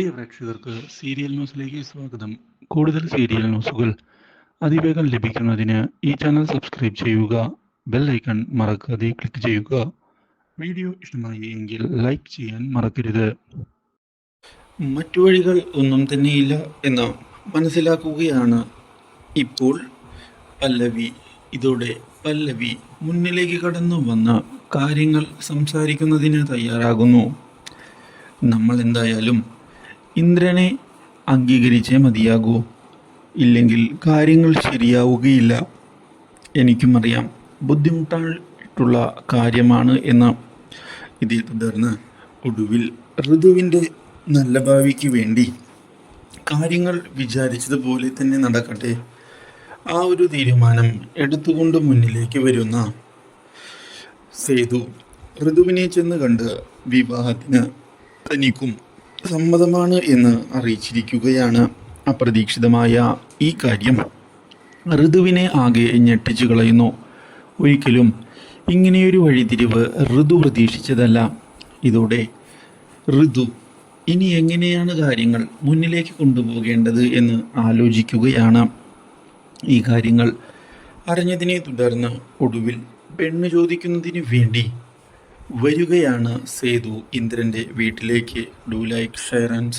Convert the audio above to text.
പ്രിയ പ്രേക്ഷകർക്ക് സീരിയൽ ന്യൂസിലേക്ക് സ്വാഗതം. കൂടുതൽ സീരിയൽ ന്യൂസുകൾ അതിവേഗം ലഭിക്കുന്നതിന് ഈ ചാനൽ സബ്സ്ക്രൈബ് ചെയ്യുക ബെൽ ഐക്കൺ മറക്കാതെ ക്ലിക്ക് ചെയ്യുക. വീഡിയോ ഇഷ്ടമായി എങ്കിൽ ലൈക്ക് ചെയ്യാൻ മറക്കരുത്. മറ്റു വഴികൾ ഒന്നും തന്നെയില്ല എന്ന് മനസ്സിലാക്കുകയാണ് ഇപ്പോൾ പല്ലവി. ഇതോടെ പല്ലവി മുന്നിലേക്ക് കടന്നു വന്ന് കാര്യങ്ങൾ സംസാരിക്കുന്നതിന് തയ്യാറാകുന്നു. നമ്മൾ എന്തായാലും ഇന്ദ്രനെ അംഗീകരിച്ചേ മതിയാകൂ. ഇല്ലെങ്കിൽ കാര്യങ്ങൾ ശരിയാവുകയില്ല. എനിക്കും അറിയാം. ബുദ്ധിമുട്ടായിട്ടുള്ള കാര്യമാണ് എന്ന്. ഇതേ തുടർന്ന് ഒടുവിൽ ഋതുവിന്റെ നല്ല ഭാവിക്ക് വേണ്ടി കാര്യങ്ങൾ വിചാരിച്ചതുപോലെ തന്നെ നടക്കട്ടെ. ആ ഒരു തീരുമാനം എടുത്തുകൊണ്ട് മുന്നിലേക്ക് വരുന്ന സേതു ഋതുവിനെ ചെന്ന് കണ്ട് വിവാഹത്തിന് തനിക്കും സമ്മതമാണ് എന്ന് അറിയിച്ചിരിക്കുകയാണ് അപ്രതീക്ഷിതമായ ഈ കാര്യം. ഋതുവിനെ ആകെ ഞെട്ടിച്ചു കളയുന്നു. ഒരിക്കലും ഇങ്ങനെയൊരു വഴിതിരിവ് ഋതു പ്രതീക്ഷിച്ചതല്ല. ഇതോടെ ഋതു ഇനി എങ്ങനെയാണ് കാര്യങ്ങൾ മുന്നിലേക്ക് കൊണ്ടുപോകേണ്ടത് എന്ന് ആലോചിക്കുകയാണ്. ഈ കാര്യങ്ങൾ അറിഞ്ഞതിനെ തുടർന്ന് ഒടുവിൽ പെണ്ണ് ചോദിക്കുന്നതിന് വേണ്ടി വരികയാണ് സേതു ഇന്ദ്രന്റെ വീട്ടിലേക്ക്. Do like share and